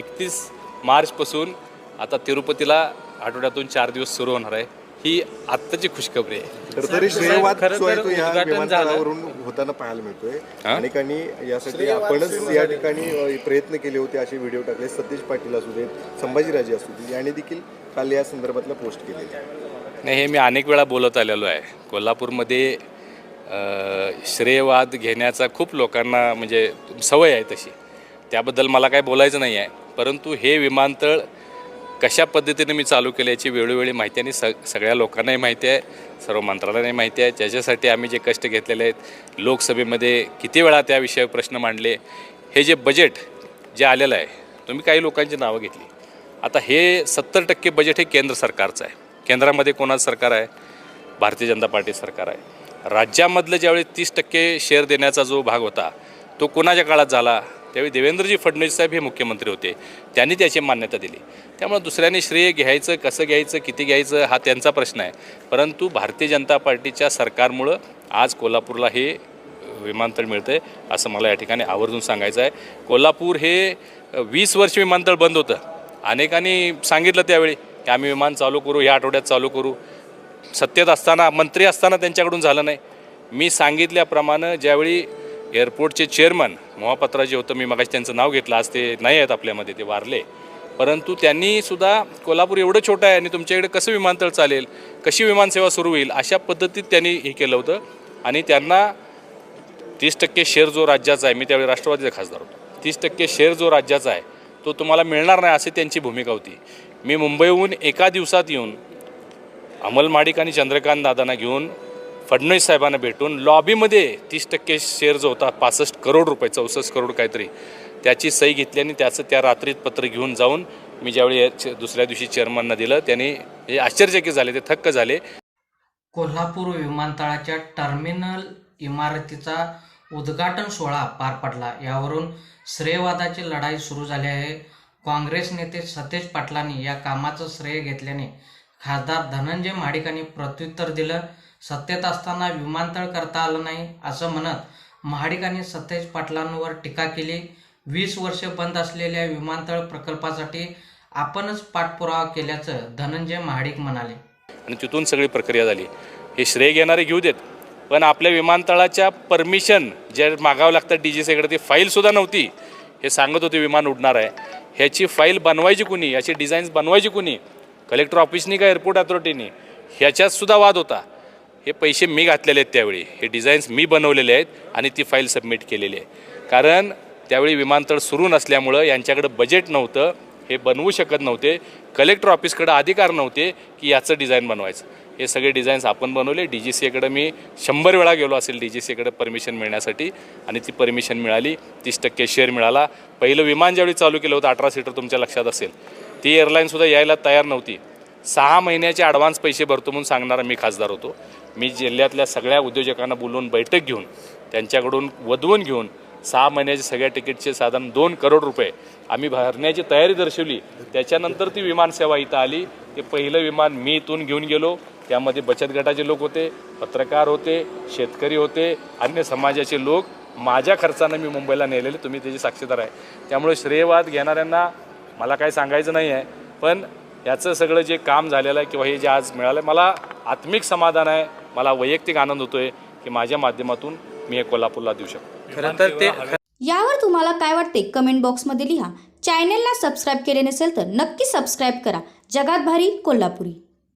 एकतीस मार्चपासून आता तिरुपतीला आठवड्यातून चार दिवस सुरू होणार आहे. ही आत्ताची खुशखबरी आहे. तर तरी श्रेयवाद खरं जो आहे तर तो या उद्घाटन विमानतळावरून होताना पाहायला मिळतोय. हा? अनेकांनी यासाठी आपणच या ठिकाणी अ, प्रयत्न केले होते असे व्हिडिओ टाकले. सतीश पाटील असू देत संभाजीराजे असू देत यांनी देखील काल या संदर्भातला पोस्ट केलेली आहे. नाही हे मी अनेक वेळा बोलत आलेलो आहे. कोल्हापूरमध्ये अ, श्रेयवाद घेण्याचा खूप लोकांना म्हणजे सवय आहे तशी. त्याबद्दल मला काय बोलायचं नाही आहे. परंतु हे विमानतळ कशा पद्धतीने मी चालू केलं याची वेळोवेळी माहिती आणि स सगळ्या लोकांनाही माहिती आहे सर्व मंत्रालयाने माहिती आहे. ज्याच्यासाठी आम्ही जे कष्ट घेतलेले आहेत लोकसभेमध्ये किती वेळा त्या विषयावर प्रश्न मांडले हे जे बजेट जे आलेलं आहे तुम्ही काही लोकांची नावं घेतली. आता हे सत्तर टक्के बजेट हे केंद्र सरकारचं आहे. केंद्रामध्ये कोणाचं सरकार आहे? भारतीय जनता पार्टी सरकार आहे. राज्यामधलं ज्यावेळी तीस टक्के शेअर देण्याचा जो भाग होता तो कोणाच्या काळात झाला? त्यावेळी देवेंद्रजी फडणवीस साहेब हे मुख्यमंत्री होते. त्यांनी त्याची मान्यता दिली. त्यामुळे दुसऱ्याने श्रेय घ्यायचं कसं घ्यायचं किती घ्यायचं हा त्यांचा प्रश्न आहे. परंतु भारतीय जनता पार्टीच्या सरकारमुळं आज कोल्हापूरला हे विमानतळ मिळतं आहे असं मला या ठिकाणी आवर्जून सांगायचं आहे. कोल्हापूर हे वीस वर्ष विमानतळ बंद होतं. अनेकांनी सांगितलं त्यावेळी की आम्ही विमान चालू करू या आठवड्यात चालू करू. सत्तेत असताना मंत्री असताना त्यांच्याकडून झालं नाही. मी सांगितल्याप्रमाणे ज्यावेळी एअरपोर्टचे चेअरमन मोहापात्रा जे होतं. मी मगाशी त्यांचं नाव घेतलं. आज ते नाही आहेत आपल्यामध्ये ते वारले. परंतु त्यांनी सुद्धा कोल्हापूर एवढं छोटं आहे आणि तुमच्याकडे कसं विमानतळ चालेल कशी विमानसेवा सुरू होईल अशा पद्धतीत त्यांनी हे केलं होतं. आणि त्यांना तीस टक्के शेअर जो राज्याचा आहे मी त्यावेळी राष्ट्रवादीचा खासदार होतो. तीस टक्के शेअर जो राज्याचा आहे तो तुम्हाला मिळणार नाही असे त्यांची भूमिका होती. मी मुंबईहून एका दिवसात येऊन अमल माडिक आणि चंद्रकांत दादांना घेऊन फडणवीस साहेबांना भेटून लॉबीमध्ये तीस टक्के शेअर जो होता पासष्ट करोड रुपये चौसष्ट करोड काहीतरी त्याची सही घेतली आणि त्याचं त्या रात्रीत पत्र घेऊन जाऊन मी ज्यावेळी दुसऱ्या दिवशी चेअरमॅनना दिलं त्यांनी हे आश्चर्यचकित झाले ते थक्क झाले. कोल्हापूर विमानतळाच्या टर्मिनल इमारतीचा उद्घाटन सोहळा पार पडला. यावरून श्रेयवादाची लढाई सुरू झाली आहे. काँग्रेस नेते सतेज पाटलांनी या कामाचं श्रेय घेतल्याने खासदार धनंजय महाडिकांनी प्रत्युत्तर दिलं सत्तेत असताना विमानतळ करता आलं नाही असं म्हणत महाडिकांनी सतेज पाटलांवर टीका केली. वीस वर्षे बंद असलेल्या विमानतळ प्रकल्पासाठी आपणच पाठपुरावा केल्याचं धनंजय महाडिक म्हणाले. आणि तिथून सगळी प्रक्रिया झाली. हे श्रेय घेणारे घेऊ देत. पण आपल्या विमानतळाच्या परमिशन जे मागावं लागतं डी जी सीकडे ती फाईलसुद्धा नव्हती. हे सांगत होते विमान उडणार आहे. ह्याची फाईल बनवायची कुणी? याची डिझाईन्स बनवायची कुणी? कलेक्टर ऑफिसनी का एअरपोर्ट अथॉरिटीनी? ह्याच्यात सुद्धा वाद होता. हे पैसे मी घातलेले आहेत त्यावेळी. हे डिझाईन्स मी बनवलेले आहेत आणि ती फाईल सबमिट केलेली आहे. कारण त्यावेळी विमानतळ सुरू नसल्यामुळं यांच्याकडं बजेट नव्हतं हे बनवू शकत नव्हते कलेक्टर ऑफिसकडे अधिकार नव्हते की याचं डिझाईन बनवायचं. हे सगळे डिझाईन्स आपण बनवले. डी जी सीकडे मी शंभर वेळा गेलो असेल डी जी सीकडे परमिशन मिळण्यासाठी आणि ती परमिशन मिळाली तीस टक्के शेअर मिळाला. पहिलं विमान ज्यावेळी चालू केलं होतं अठरा सीटर तुमच्या लक्षात असेल. ती एअरलाईनसुद्धा यायला तयार नव्हती. सहा महिन्याचे ॲडव्हान्स पैसे भरतो म्हणून सांगणारा मी खासदार होतो. मी जिल्ह्यातल्या सगळ्या उद्योजकांना बोलवून बैठक घेऊन त्यांच्याकडून वधवून घेऊन सहा महिन्याचे सगळ्या तिकीटचे साधारण दोन करोड रुपये आम्ही भरण्याची तयारी दर्शवली. त्याच्यानंतर ती विमानसेवा इथं आली. ते पहिलं विमान मी इथून घेऊन गेलो. त्यामध्ये बचत गटाचे लोक होते पत्रकार होते शेतकरी होते अन्य समाजाचे लोक. माझ्या खर्चानं मी मुंबईला नेलेले. तुम्ही त्याची साक्षीदार आहे. त्यामुळे श्रेयवाद घेणाऱ्यांना मला काही सांगायचं नाही आहे पण याचं सगळं जे काम झालेलं आहे किंवा हे जे आज मिळालं मला आत्मिक समाधान आहे. मला वैयक्तिक आनंद होतो आहे की माझ्या माध्यमातून मी हे कोल्हापूरला देऊ शकतो. खरं तर ते यावर तुम्हाला काय वाटते कमेंट बॉक्समध्ये लिहा. चॅनेलला सबस्क्राईब केले नसेल तर नक्की सबस्क्राईब करा. जगात भारी कोल्हापुरी.